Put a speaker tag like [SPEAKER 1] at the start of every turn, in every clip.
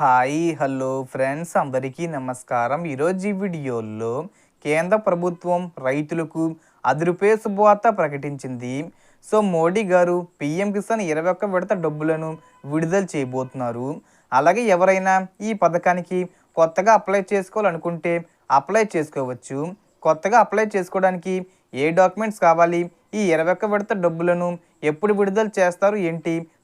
[SPEAKER 1] Hi hello friends. అందరికీ నమస్కారం. ఈరోజు ఈ వీడియోలో కేంద్ర ప్రభుత్వం రైతులకు అదురుపే శుభవార్త ప్రకటించింది. సో మోడీ గారు పిఎం కిసాన్ ఇరవై ఒక్క విడత డబ్బులను విడుదల చేయబోతున్నారు. అలాగే ఎవరైనా ఈ పథకానికి కొత్తగా అప్లై చేసుకోవాలనుకుంటే అప్లై చేసుకోవచ్చు. కొత్తగా అప్లై చేసుకోవడానికి ఏ డాక్యుమెంట్స్ కావాలి? ఈ ఇరవై ఒక్క విడత డబ్బులను ఎప్పుడు విడుదల చేస్తారు? ఏంటి?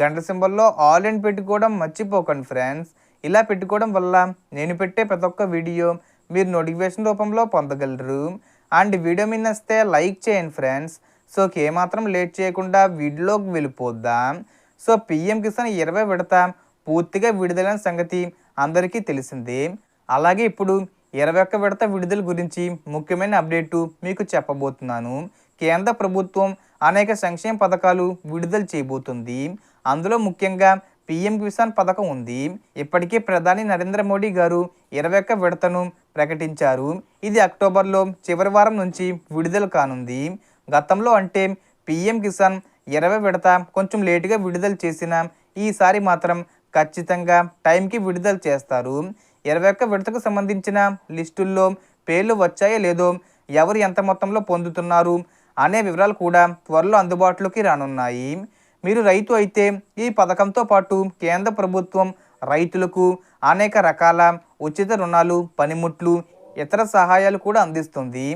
[SPEAKER 1] గంట సింబల్లో ఆల్ అండ్ పెట్టుకోవడం మర్చిపోకండి ఫ్రెండ్స్ ఇలా పెట్టుకోవడం వల్ల నేను పెట్టే ప్రతి ఒక్క వీడియో మీరు నోటిఫికేషన్ రూపంలో పొందగలరు. అండ్ వీడియో మీద వస్తే లైక్ చేయండి ఫ్రెండ్స్ సో ఏమాత్రం లేట్ చేయకుండా వీడియోకి వెళ్ళిపోద్దాం సో పిఎం కిసాన్ ఇరవై విడత పూర్తిగా విడుదలైన సంగతి అందరికీ తెలిసిందే. అలాగే ఇప్పుడు ఇరవై ఒక్క విడత విడుదల గురించి ముఖ్యమైన అప్డేటు మీకు చెప్పబోతున్నాను. కేంద్ర ప్రభుత్వం అనేక సంక్షేమ పథకాలు విడుదల చేయబోతుంది. అందులో ముఖ్యంగా పిఎం కిసాన్ పథకం ఉంది. ఇప్పటికే ప్రధాని నరేంద్ర మోడీ గారు ఇరవై ఒక్క విడతను ప్రకటించారు. ఇది అక్టోబర్లో చివరి వారం నుంచి విడుదల కానుంది. గతంలో అంటే పిఎం కిసాన్ ఇరవై విడత కొంచెం లేటుగా విడుదల చేసిన ఈసారి మాత్రం ఖచ్చితంగా టైంకి విడుదల చేస్తారు. ఇరవై ఒక్క విడతకు సంబంధించిన లిస్టుల్లో పేర్లు వచ్చాయో లేదో ఎవరు ఎంత మొత్తంలో పొందుతున్నారు అనే వివరాలు కూడా త్వరలో అందుబాటులోకి రానున్నాయి. మీరు రైతు అయితే ఈ పథకంతో పాటు కేంద్ర ప్రభుత్వం రైతులకు అనేక రకాల ఉచిత రుణాలు పనిముట్లు ఇతర సహాయాలు కూడా అందిస్తుంది.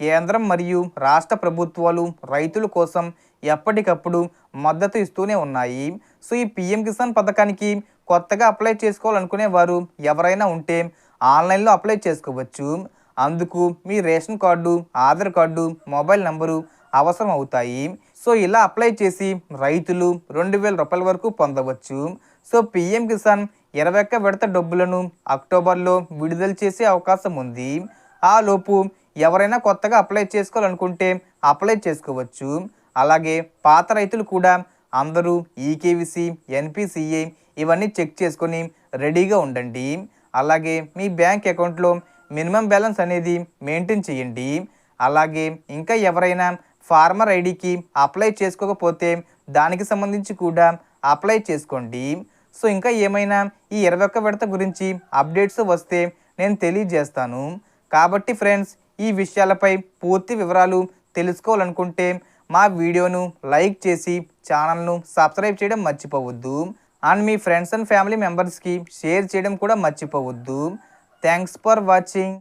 [SPEAKER 1] కేంద్రం మరియు రాష్ట్ర ప్రభుత్వాలు రైతుల కోసం ఎప్పటికప్పుడు మద్దతు ఇస్తూనే ఉన్నాయి. సో ఈ పిఎం కిసాన్ పథకానికి కొత్తగా అప్లై చేసుకోవాలనుకునే వారు ఎవరైనా ఉంటే ఆన్లైన్లో అప్లై చేసుకోవచ్చు. అందుకు మీ ration card Aadhaar card mobile number అవసరం అవుతాయి సో ఇలా అప్లై చేసి రైతులు రెండు వేల రూపాయల వరకు పొందవచ్చు. సో పిఎం కిసాన్ ఇరవై ఒక్క విడత డబ్బులను అక్టోబర్లో విడుదల చేసే అవకాశం ఉంది. ఆ లోపు ఎవరైనా కొత్తగా అప్లై చేసుకోవాలనుకుంటే అప్లై చేసుకోవచ్చు. అలాగే పాత రైతులు కూడా అందరూ ఈకేవిసి ఎన్పిసిఏ ఇవన్నీ చెక్ చేసుకొని రెడీగా ఉండండి. అలాగే మీ బ్యాంక్ అకౌంట్లో మినిమం బ్యాలెన్స్ అనేది మెయింటైన్ చేయండి. అలాగే ఇంకా ఎవరైనా ఫార్మర్ ఐడికి అప్లై చేసుకోకపోతే దానికి సంబంధించి కూడా అప్లై చేసుకోండి. సో ఇంకా ఏమైనా ఈ ఇరవై ఒక్క విడత గురించి అప్డేట్స్ వస్తే నేను తెలియజేస్తాను. కాబట్టి ఫ్రెండ్స్ ఈ విషయాలపై పూర్తి వివరాలు తెలుసుకోవాలనుకుంటే మా వీడియోను లైక్ చేసి ఛానల్ను సబ్స్క్రైబ్ చేయడం మర్చిపోవద్దు. అండ్ మీ ఫ్రెండ్స్ అండ్ ఫ్యామిలీ మెంబర్స్కి షేర్ చేయడం కూడా మర్చిపోవద్దు. Thanks for watching.